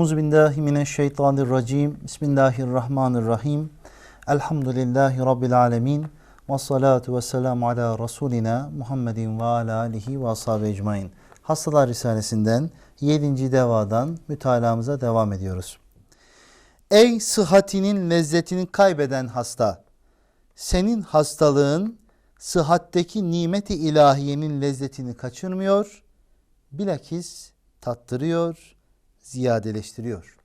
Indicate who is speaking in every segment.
Speaker 1: Euzu billahi mineşşeytanirracim. Bismillahirrahmanirrahim. Elhamdülillahi rabbil alamin. Ve salatu ve selamu ala Resulina Muhammedin ve ala alihi ve ashabi ecmain. Hastalar Risalesinden 7. devadan mütalamıza devam ediyoruz. Ey sıhhatinin lezzetini kaybeden hasta! Senin hastalığın sıhhatteki nimeti ilahiyenin lezzetini kaçırmıyor, bilakis tattırıyor, ziyadeleştiriyor.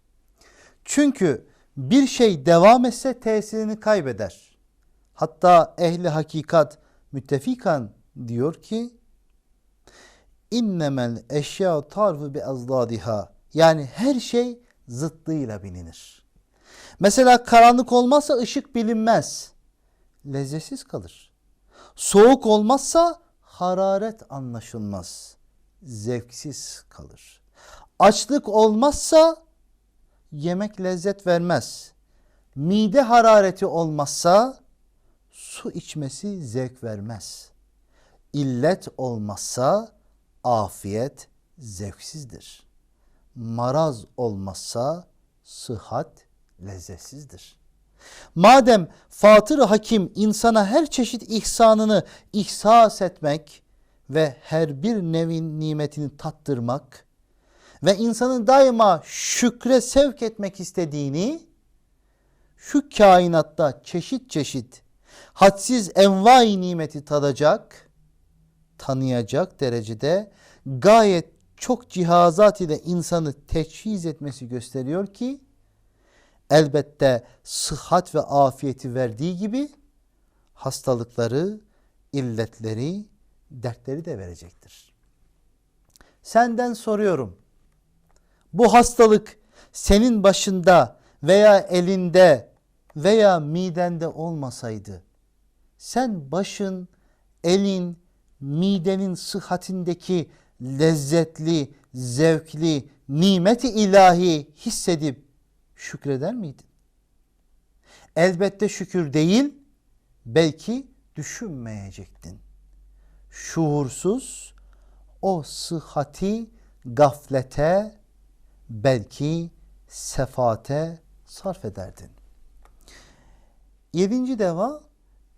Speaker 1: Çünkü bir şey devam etse tesirini kaybeder. Hatta ehli hakikat müttefikan diyor ki innemel eşya tarfu bi azdadiha yani her şey zıttıyla bilinir. Mesela karanlık olmazsa ışık bilinmez. Lezzetsiz kalır. Soğuk olmazsa hararet anlaşılmaz. Zevksiz kalır. Açlık olmazsa yemek lezzet vermez. Mide harareti olmazsa su içmesi zevk vermez. İllet olmazsa afiyet zevksizdir. Maraz olmazsa sıhhat lezzetsizdir. Madem Fatır Hakim insana her çeşit ihsanını ihsas etmek ve her bir nevin nimetini tattırmak ve insanın daima şükre sevk etmek istediğini şu kainatta çeşit çeşit hadsiz envai nimeti tadacak, tanıyacak derecede gayet çok cihazat ile insanı teçhiz etmesi gösteriyor ki elbette sıhhat ve afiyeti verdiği gibi hastalıkları, illetleri, dertleri de verecektir. Senden soruyorum. Bu hastalık senin başında veya elinde veya midende olmasaydı sen başın, elin, midenin sıhhatindeki lezzetli, zevkli, nimeti ilahi hissedip şükreder miydin? Elbette şükür değil, belki düşünmeyecektin. Şuursuz o sıhhati gaflete, belki sefate sarf ederdin. Yedinci deva,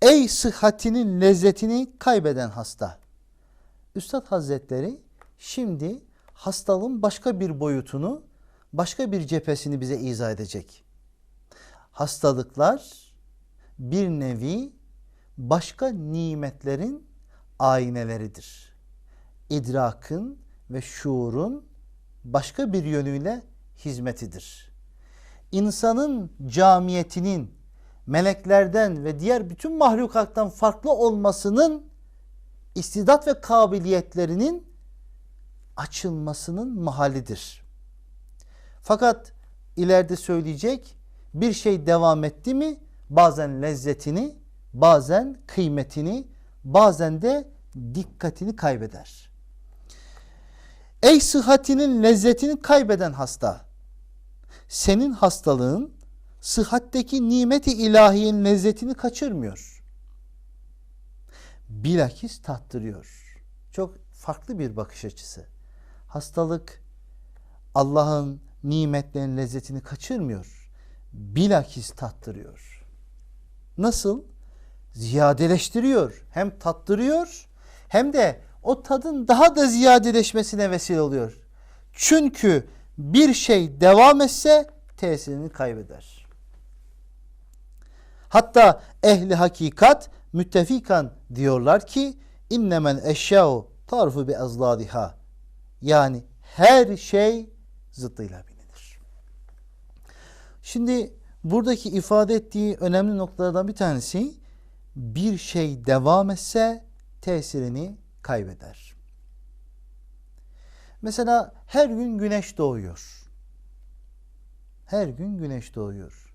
Speaker 1: ey sıhhatinin lezzetini kaybeden hasta. Üstad Hazretleri şimdi hastalığın başka bir boyutunu, başka bir cephesini bize izah edecek. Hastalıklar bir nevi başka nimetlerin ayneleridir. İdrakın ve şuurun başka bir yönüyle hizmetidir. İnsanın camiyetinin meleklerden ve diğer bütün mahlukattan farklı olmasının istidat ve kabiliyetlerinin açılmasının mahallidir. Fakat ileride söyleyecek bir şey devam etti mi bazen lezzetini, bazen kıymetini, bazen de dikkatini kaybeder. Ey sıhhatinin lezzetini kaybeden hasta. Senin hastalığın sıhhatteki nimeti ilahiyenin lezzetini kaçırmıyor. Bilakis tattırıyor. Çok farklı bir bakış açısı. Hastalık Allah'ın nimetlerin lezzetini kaçırmıyor. Bilakis tattırıyor. Nasıl? Ziyadeleştiriyor. Hem tattırıyor hem de o tadın daha da ziyadeleşmesine vesile oluyor. Çünkü bir şey devam etse tesirini kaybeder. Hatta ehli hakikat müttefikan diyorlar ki innemel eşya'u tarfu bi azladiha. Yani her şey zıttıyla bilinir. Şimdi buradaki ifade ettiği önemli noktalardan bir tanesi bir şey devam etse tesirini kaybeder. Mesela her gün güneş doğuyor. Her gün güneş doğuyor.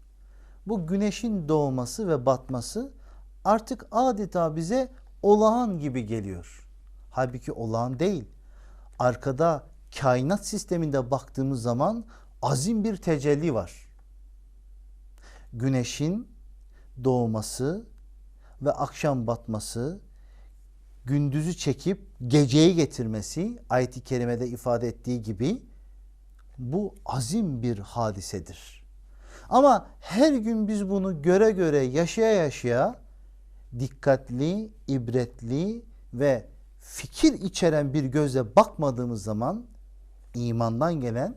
Speaker 1: Bu güneşin doğması ve batması artık adeta bize olağan gibi geliyor. Halbuki olağan değil. Arkada kainat sisteminde baktığımız zaman azim bir tecelli var. Güneşin doğması ve akşam batması, gündüzü çekip geceyi getirmesi ayet-i kerimede ifade ettiği gibi Bu azim bir hadisedir. Ama her gün biz bunu göre göre yaşaya yaşaya dikkatli, ibretli ve fikir içeren bir gözle bakmadığımız zaman imandan gelen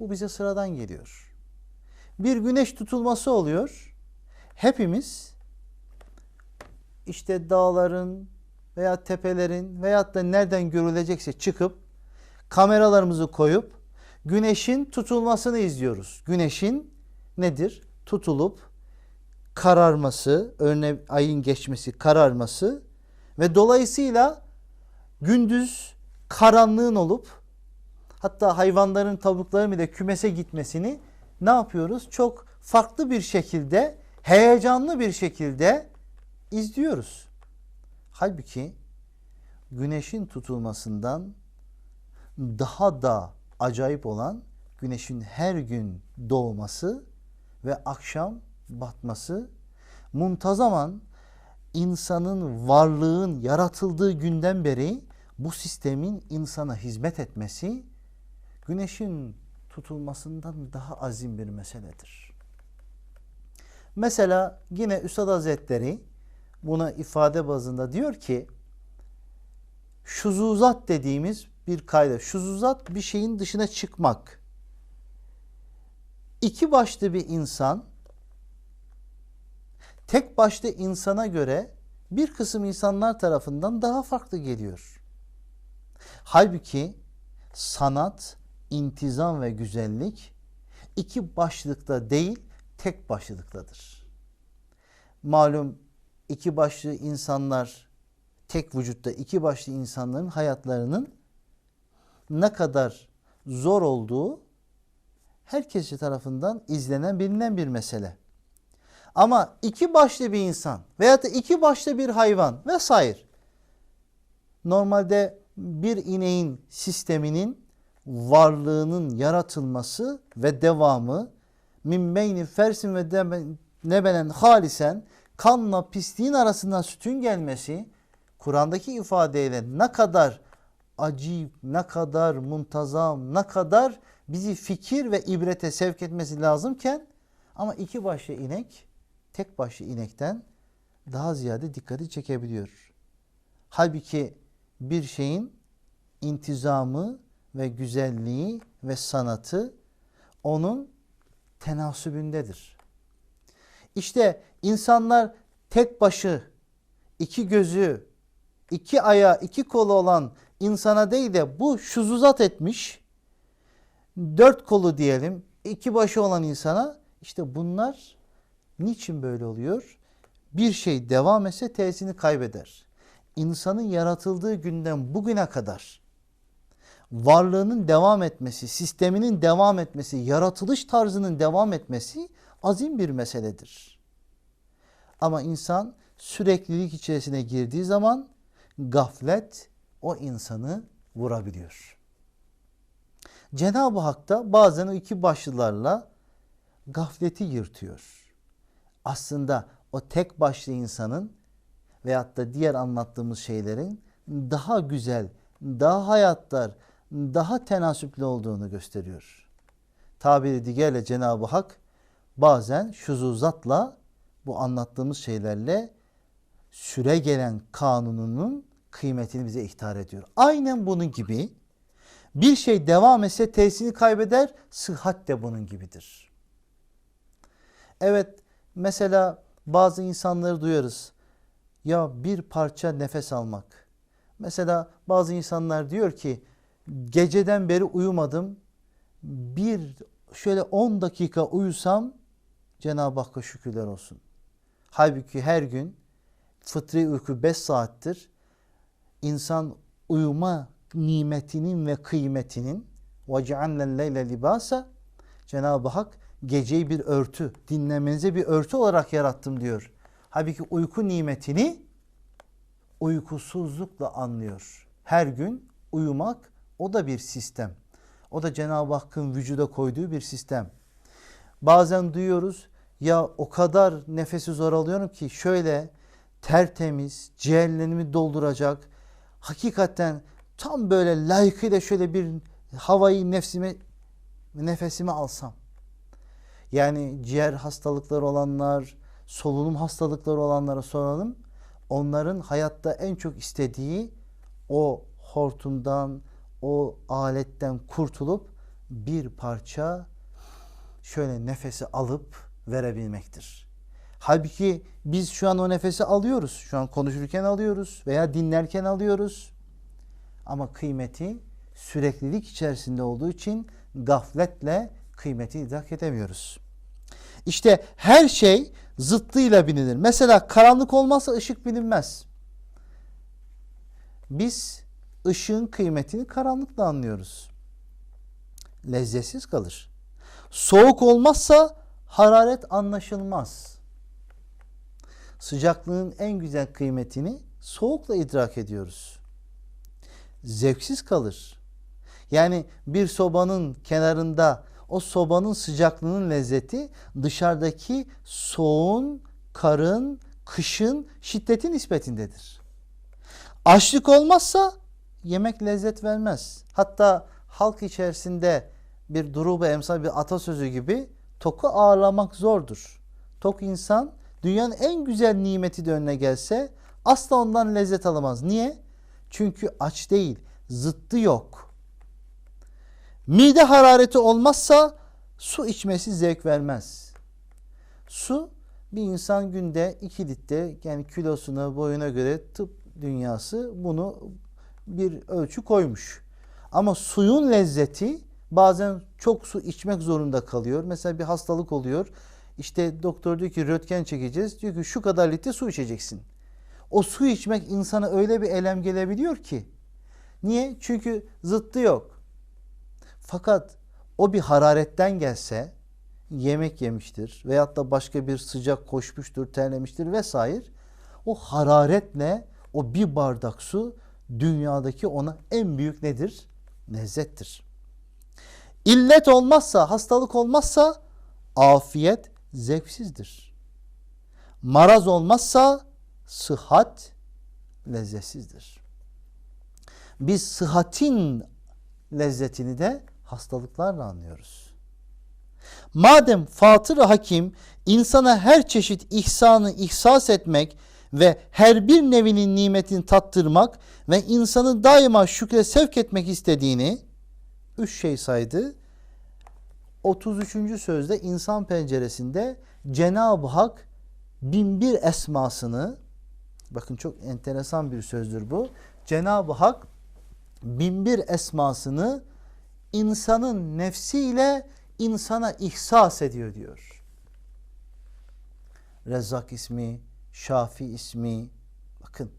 Speaker 1: bu bize sıradan geliyor. Bir güneş tutulması oluyor. Hepimiz işte dağların veya tepelerin veyahut da nereden görülecekse çıkıp kameralarımızı koyup güneşin tutulmasını izliyoruz. Güneşin nedir? Tutulup kararması, önüne ayın geçmesi, kararması ve dolayısıyla gündüz karanlığın olup hatta hayvanların, tavukların bile kümese gitmesini ne yapıyoruz? Çok farklı bir şekilde, heyecanlı bir şekilde izliyoruz. Halbuki güneşin tutulmasından daha da acayip olan güneşin her gün doğması ve akşam batması muntazaman insanın varlığın yaratıldığı günden beri bu sistemin insana hizmet etmesi güneşin tutulmasından daha azim bir meseledir. Mesela yine Üstad Hazretleri buna ifade bazında diyor ki şuzuzat dediğimiz bir kayda. Şuzuzat bir şeyin dışına çıkmak. İki başlı bir insan tek başlı insana göre bir kısım insanlar tarafından daha farklı geliyor. Halbuki sanat, intizam ve güzellik iki başlıkta değil tek başlıktadır. Malum iki başlı insanlar tek vücutta iki başlı insanların hayatlarının ne kadar zor olduğu herkes tarafından izlenen bilinen bir mesele. Ama iki başlı bir insan veyahut da iki başlı bir hayvan vesaire normalde bir ineğin sisteminin varlığının yaratılması ve devamı min beyni fersin ve nebenen halisen kanla pisliğin arasından sütün gelmesi Kur'an'daki ifadeyle ne kadar acip, ne kadar muntazam, ne kadar bizi fikir ve ibrete sevk etmesi lazımken ama iki başlı inek tek başlı inekten daha ziyade dikkati çekebiliyor. Halbuki bir şeyin intizamı ve güzelliği ve sanatı onun tenasübündedir. İşte insanlar tek başı, iki gözü, iki ayağı, iki kolu olan insana değil de bu şuzuzat etmiş, dört kolu diyelim, iki başı olan insana işte bunlar niçin böyle oluyor? Bir şey devam etse tesirini kaybeder. İnsanın yaratıldığı günden bugüne kadar varlığının devam etmesi, sisteminin devam etmesi, yaratılış tarzının devam etmesi azim bir meseledir. Ama insan süreklilik içerisine girdiği zaman gaflet o insanı vurabiliyor. Cenab-ı Hak da bazen o iki başlılarla gafleti yırtıyor. Aslında o tek başlı insanın veyahut da diğer anlattığımız şeylerin daha güzel, daha hayatlar, daha tenasüplü olduğunu gösteriyor. Tabiri diğerle Cenab-ı Hak bazen şuzuzatla bu anlattığımız şeylerle süre gelen kanununun kıymetini bize ihtar ediyor. Aynen bunun gibi bir şey devam etse tesirini kaybeder, sıhhat de bunun gibidir. Evet mesela bazı insanları duyarız. Ya bir parça nefes almak. Mesela bazı insanlar diyor ki geceden beri uyumadım. Bir şöyle 10 dakika uyusam Cenab-ı Hakk'a şükürler olsun. Halbuki her gün fıtri uyku 5 saattir. İnsan uyuma nimetinin ve kıymetinin وَجَعَلْنَا اللَّيْلَ libasa Cenab-ı Hak geceyi bir örtü, dinlemenize bir örtü olarak yarattım diyor. Halbuki uyku nimetini uykusuzlukla anlıyor. Her gün uyumak o da bir sistem. O da Cenab-ı Hakk'ın vücuda koyduğu bir sistem. Bazen duyuyoruz ya o kadar nefesi zor alıyorum ki şöyle tertemiz ciğerlerimi dolduracak hakikaten tam böyle layıkıyla şöyle bir havayı nefsime nefesimi alsam. Yani ciğer hastalıkları olanlar, solunum hastalıkları olanlara soralım. Onların hayatta en çok istediği o hortumdan, o aletten kurtulup bir parça şöyle nefesi alıp verebilmektir. Halbuki biz şu an o nefesi alıyoruz. Şu an konuşurken alıyoruz veya dinlerken alıyoruz. Ama kıymeti süreklilik içerisinde olduğu için gafletle kıymeti idrak edemiyoruz. İşte her şey zıttıyla bilinir. Mesela karanlık olmazsa ışık bilinmez. Biz ışığın kıymetini karanlıkla anlıyoruz. Lezzetsiz kalır. Soğuk olmazsa hararet anlaşılmaz. Sıcaklığın en güzel kıymetini soğukla idrak ediyoruz. Zevksiz kalır. Yani bir sobanın kenarında o sobanın sıcaklığının lezzeti dışarıdaki soğuğun, karın, kışın şiddeti nispetindedir. Açlık olmazsa yemek lezzet vermez. Hatta halk içerisinde bir duruba emsal bir atasözü gibi toku ağırlamak zordur. Tok insan dünyanın en güzel nimeti de önüne gelse asla ondan lezzet alamaz. Niye? Çünkü aç değil, zıttı yok. Mide harareti olmazsa su içmesi zevk vermez. Su bir insan günde 2 litre yani kilosuna boyuna göre tıp dünyası bunu bir ölçü koymuş. Ama suyun lezzeti bazen çok su içmek zorunda kalıyor. Mesela bir hastalık oluyor. İşte doktor diyor ki röntgen çekeceğiz. Diyor ki şu kadar litre su içeceksin. O su içmek insana öyle bir elem gelebiliyor ki. Niye? Çünkü zıttı yok. Fakat o bir hararetten gelse yemek yemiştir veyahut da başka bir sıcak koşmuştur, terlemiştir vesaire. O hararetle o bir bardak su dünyadaki ona en büyük nedir? Lezzettir. İllet olmazsa, hastalık olmazsa afiyet zevksizdir. Maraz olmazsa sıhhat lezzetsizdir. Biz sıhhatin lezzetini de hastalıklarla anlıyoruz. Madem Fatır Hakim insana her çeşit ihsanı ihsas etmek ve her bir nevinin nimetini tattırmak ve insanı daima şükre sevk etmek istediğini üç şey saydı. 33. sözde insan penceresinde Cenab-ı Hak binbir esmasını bakın çok enteresan bir sözdür bu. Cenab-ı Hak binbir esmasını insanın nefsiyle insana ihsas ediyor diyor. Rezzak ismi, Şafi ismi, bakın.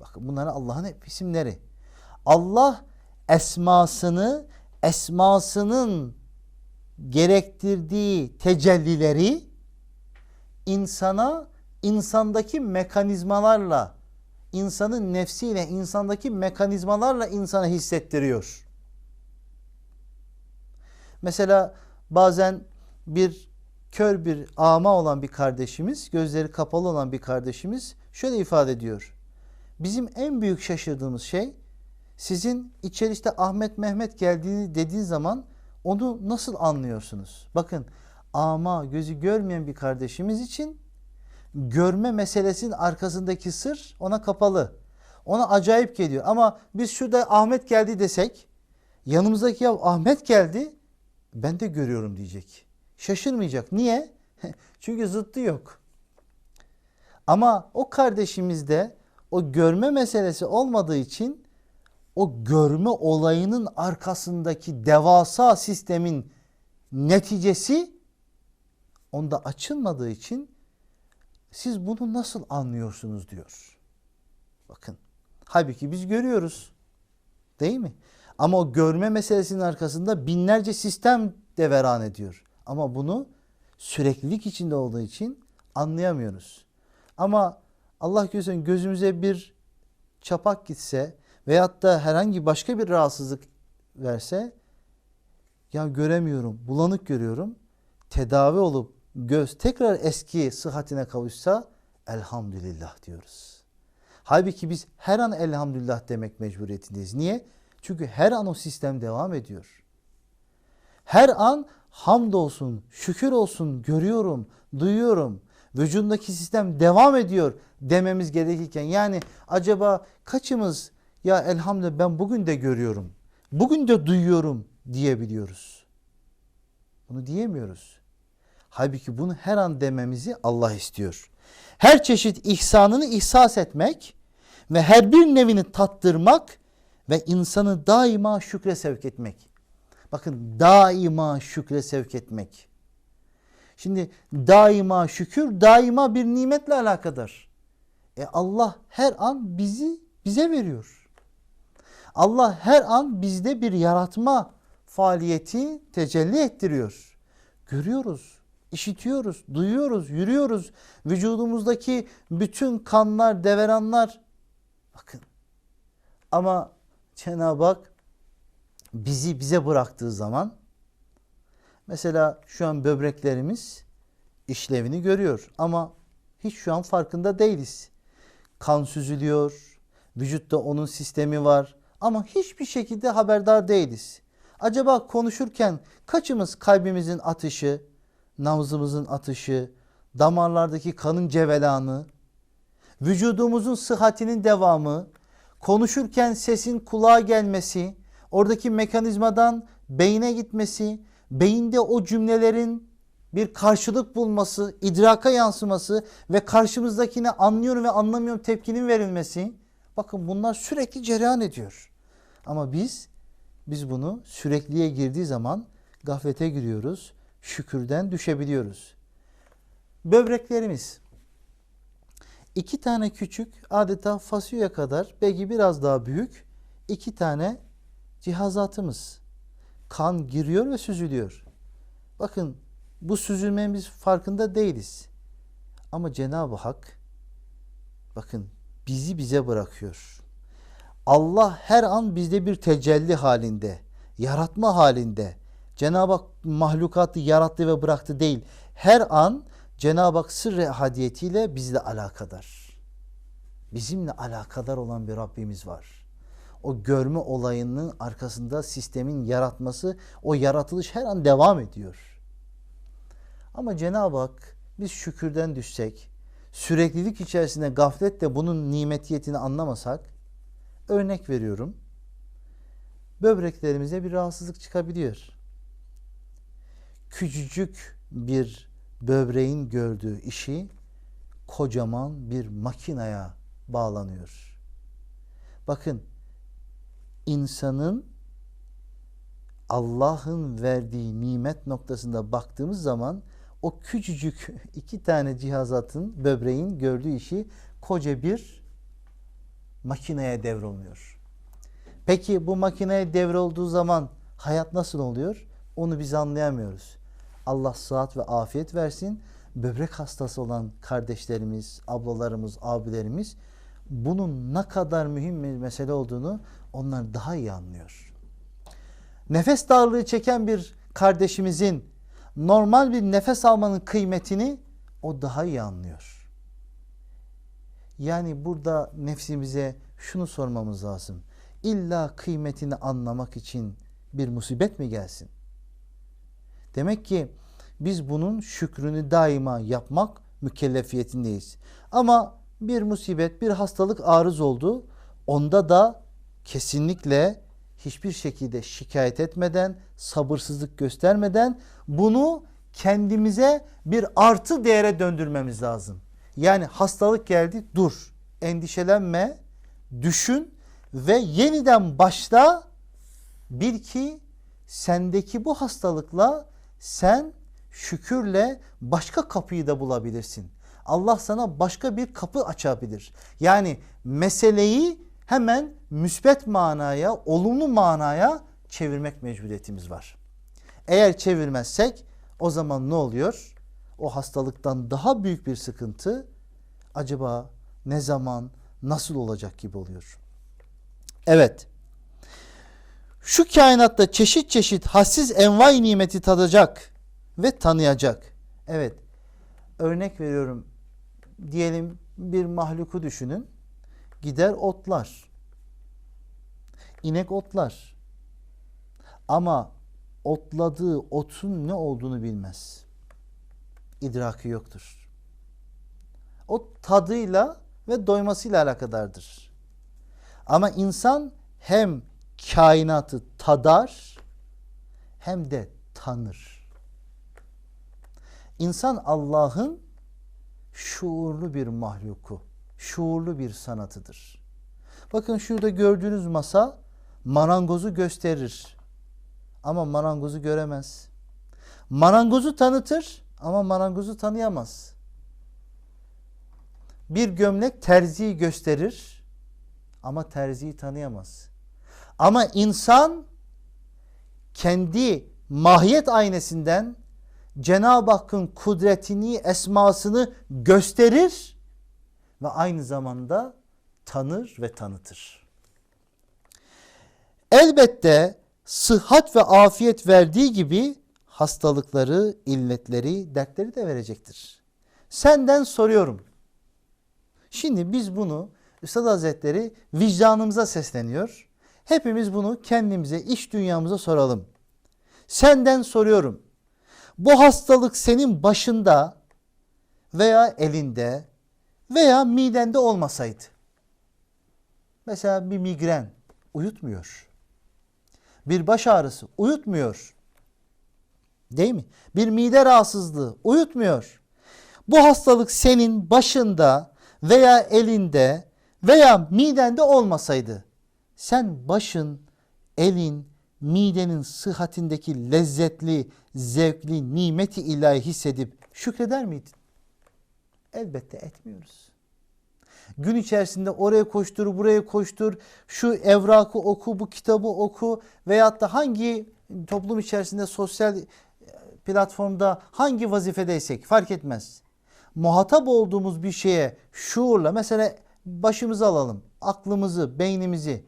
Speaker 1: Bakın bunlar Allah'ın hep isimleri. Allah esmasını, esmasının gerektirdiği tecellileri insana insandaki mekanizmalarla insanın nefsiyle insandaki mekanizmalarla insana hissettiriyor. Mesela bazen bir kör bir ama olan bir kardeşimiz, gözleri kapalı olan bir kardeşimiz şöyle ifade ediyor. Bizim en büyük şaşırdığımız şey sizin içeriste Ahmet Mehmet geldiğini dediğin zaman onu nasıl anlıyorsunuz? Bakın ama gözü görmeyen bir kardeşimiz için görme meselesinin arkasındaki sır ona kapalı. Ona acayip geliyor. Ama biz şurada Ahmet geldi desek yanımızdaki ya Ahmet geldi ben de görüyorum diyecek. Şaşırmayacak. Niye? Çünkü zıttı yok. Ama o kardeşimizde o görme meselesi olmadığı için o görme olayının arkasındaki devasa sistemin neticesi onda açılmadığı için siz bunu nasıl anlıyorsunuz diyor. Bakın. Halbuki biz görüyoruz. Değil mi? Ama o görme meselesinin arkasında binlerce sistem deveran ediyor. Ama bunu süreklilik içinde olduğu için anlayamıyoruz. Ama Allah görsün gözümüze bir çapak gitse veyahut da herhangi başka bir rahatsızlık verse ya göremiyorum, bulanık görüyorum. Tedavi olup göz tekrar eski sıhhatine kavuşsa elhamdülillah diyoruz. Halbuki biz her an elhamdülillah demek mecburiyetindeyiz. Niye? Çünkü her an o sistem devam ediyor. Her an hamdolsun, şükür olsun görüyorum, duyuyorum. Vücudundaki sistem devam ediyor dememiz gerekirken yani acaba kaçımız ya elhamdülillah ben bugün de görüyorum, bugün de duyuyorum diyebiliyoruz. Bunu diyemiyoruz. Halbuki bunu her an dememizi Allah istiyor. Her çeşit ihsanını ihsas etmek ve her bir nevini tattırmak ve insanı daima şükre sevk etmek. Bakın daima şükre sevk etmek. Şimdi daima şükür daima bir nimetle alakadar. E Allah her an bizi bize veriyor. Allah her an bizde bir yaratma faaliyeti tecelli ettiriyor. Görüyoruz, işitiyoruz, duyuyoruz, yürüyoruz. Vücudumuzdaki bütün kanlar, deveranlar bakın. Ama Cenab-ı Hak bizi bize bıraktığı zaman mesela şu an böbreklerimiz işlevini görüyor ama hiç şu an farkında değiliz. Kan süzülüyor, vücutta onun sistemi var ama hiçbir şekilde haberdar değiliz. Acaba konuşurken kaçımız kalbimizin atışı, nabzımızın atışı, damarlardaki kanın cevelanı, vücudumuzun sıhhatinin devamı, konuşurken sesin kulağa gelmesi, oradaki mekanizmadan beyine gitmesi, beyinde o cümlelerin bir karşılık bulması, idraka yansıması ve karşımızdakine anlıyorum ve anlamıyorum tepkinin verilmesi. Bakın bunlar sürekli cereyan ediyor. Ama biz biz bunu sürekliye girdiği zaman gaflete giriyoruz. Şükürden düşebiliyoruz. Böbreklerimiz iki tane küçük adeta fasulye kadar belki biraz daha büyük iki tane cihazatımız. Kan giriyor ve süzülüyor. Bakın bu süzülmenin biz farkında değiliz. Ama Cenab-ı Hak bakın bizi bize bırakıyor. Allah her an bizde bir tecelli halinde, yaratma halinde. Cenab-ı Hak mahlukatı yarattı ve bıraktı değil. Her an Cenab-ı Hak sırrı hadiyetiyle bizle alakadar. Bizimle alakadar olan bir Rabbimiz var. O görme olayının arkasında sistemin yaratması, o yaratılış her an devam ediyor. Ama Cenab-ı Hak biz şükürden düşsek, süreklilik içerisinde gafletle bunun nimetiyetini anlamasak, örnek veriyorum, böbreklerimize bir rahatsızlık çıkabiliyor. Küçücük bir böbreğin gördüğü işi kocaman bir makinaya bağlanıyor. Bakın insanın Allah'ın verdiği nimet noktasında baktığımız zaman o küçücük iki tane cihazatın böbreğin gördüğü işi koca bir makineye devroluyor. Peki bu makineye devrolduğu zaman hayat nasıl oluyor? Onu biz anlayamıyoruz. Allah sıhhat ve afiyet versin. Böbrek hastası olan kardeşlerimiz, ablalarımız, abilerimiz bunun ne kadar mühim bir mesele olduğunu onlar daha iyi anlıyor. Nefes darlığı çeken bir kardeşimizin normal bir nefes almanın kıymetini o daha iyi anlıyor. Yani burada nefsimize şunu sormamız lazım. İlla kıymetini anlamak için bir musibet mi gelsin? Demek ki biz bunun şükrünü daima yapmak mükellefiyetindeyiz. Ama bir musibet, bir hastalık arız oldu. Onda da kesinlikle hiçbir şekilde şikayet etmeden, sabırsızlık göstermeden bunu kendimize bir artı değere döndürmemiz lazım. Yani hastalık geldi, dur, endişelenme, düşün ve yeniden başla. Bil ki sendeki bu hastalıkla sen şükürle başka kapıyı da bulabilirsin. Allah sana başka bir kapı açabilir. Yani meseleyi hemen müsbet manaya, olumlu manaya çevirmek mecburiyetimiz var. Eğer çevirmezsek o zaman ne oluyor? O hastalıktan daha büyük bir sıkıntı acaba ne zaman, nasıl olacak gibi oluyor. Evet. Şu kainatta çeşit çeşit hassiz envai nimeti tadacak ve tanıyacak. Evet. Örnek veriyorum. Diyelim bir mahluku düşünün. Gider otlar. İnek otlar. Ama otladığı otun ne olduğunu bilmez. İdraki yoktur. O tadıyla ve doymasıyla alakadardır. Ama insan hem kainatı tadar hem de tanır. İnsan Allah'ın şuurlu bir mahluku, şuurlu bir sanatıdır. Bakın şurada gördüğünüz masa marangozu gösterir. Ama marangozu göremez. Marangozu tanıtır ama marangozu tanıyamaz. Bir gömlek terziyi gösterir ama terziyi tanıyamaz. Ama insan kendi mahiyet aynesinden Cenab-ı Hakk'ın kudretini, esmasını gösterir ve aynı zamanda tanır ve tanıtır. Elbette sıhhat ve afiyet verdiği gibi hastalıkları, illetleri, dertleri de verecektir. Senden soruyorum. Şimdi biz bunu Üstad Hazretleri vicdanımıza sesleniyor. Hepimiz bunu kendimize, iş dünyamıza soralım. Senden soruyorum. Bu hastalık senin başında veya elinde veya midende olmasaydı. Mesela bir migren uyutmuyor. Bir baş ağrısı uyutmuyor. Değil mi? Bir mide rahatsızlığı uyutmuyor. Bu hastalık senin başında veya elinde veya midende olmasaydı sen başın, elin, midenin sıhhatindeki lezzetli, zevkli nimeti ilahi hissedip şükreder miydin? Elbette etmiyoruz. Gün içerisinde oraya koştur, buraya koştur, şu evrakı oku, bu kitabı oku veyahut da hangi toplum içerisinde sosyal platformda hangi vazifedeysek fark etmez. Muhatap olduğumuz bir şeye şuurla mesela başımızı alalım, aklımızı, beynimizi.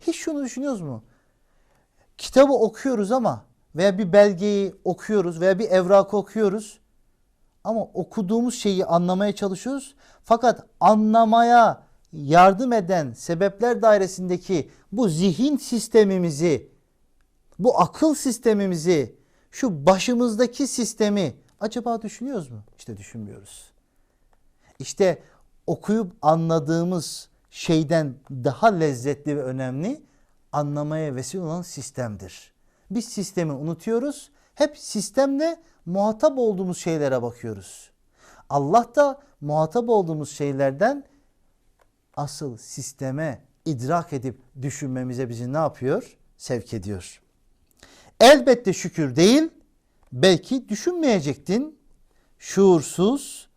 Speaker 1: Hiç şunu düşünüyoruz mu? Kitabı okuyoruz ama veya bir belgeyi okuyoruz veya bir evrakı okuyoruz. Ama okuduğumuz şeyi anlamaya çalışıyoruz. Fakat anlamaya yardım eden sebepler dairesindeki bu zihin sistemimizi, bu akıl sistemimizi, şu başımızdaki sistemi acaba düşünüyoruz mu? İşte düşünmüyoruz. İşte okuyup anladığımız şeyden daha lezzetli ve önemli anlamaya vesile olan sistemdir. Biz sistemi unutuyoruz. Hep sistemle muhatap olduğumuz şeylere bakıyoruz. Allah da muhatap olduğumuz şeylerden asıl sisteme idrak edip düşünmemize bizi ne yapıyor? Sevk ediyor. Elbette şükür değil, belki düşünmeyecektin. Şuursuz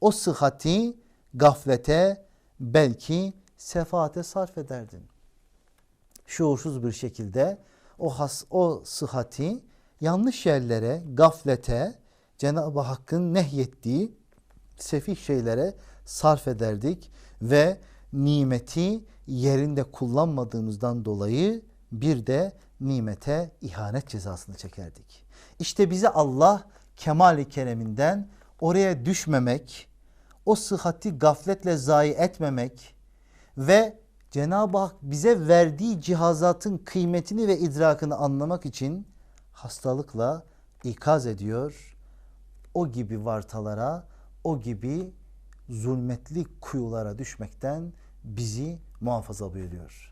Speaker 1: o sıhhati gaflete belki sefaate sarf ederdin. Şuursuz bir şekilde o has, o sıhhati yanlış yerlere, gaflete, Cenab-ı Hakk'ın nehyettiği sefih şeylere sarf ederdik ve nimeti yerinde kullanmadığımızdan dolayı bir de nimete ihanet cezasını çekerdik. İşte bize Allah kemali kereminden oraya düşmemek, o sıhhati gafletle zayi etmemek ve Cenab-ı Hak bize verdiği cihazatın kıymetini ve idrakını anlamak için hastalıkla ikaz ediyor. O gibi vartalara, o gibi zulmetli kuyulara düşmekten bizi muhafaza buyuruyor.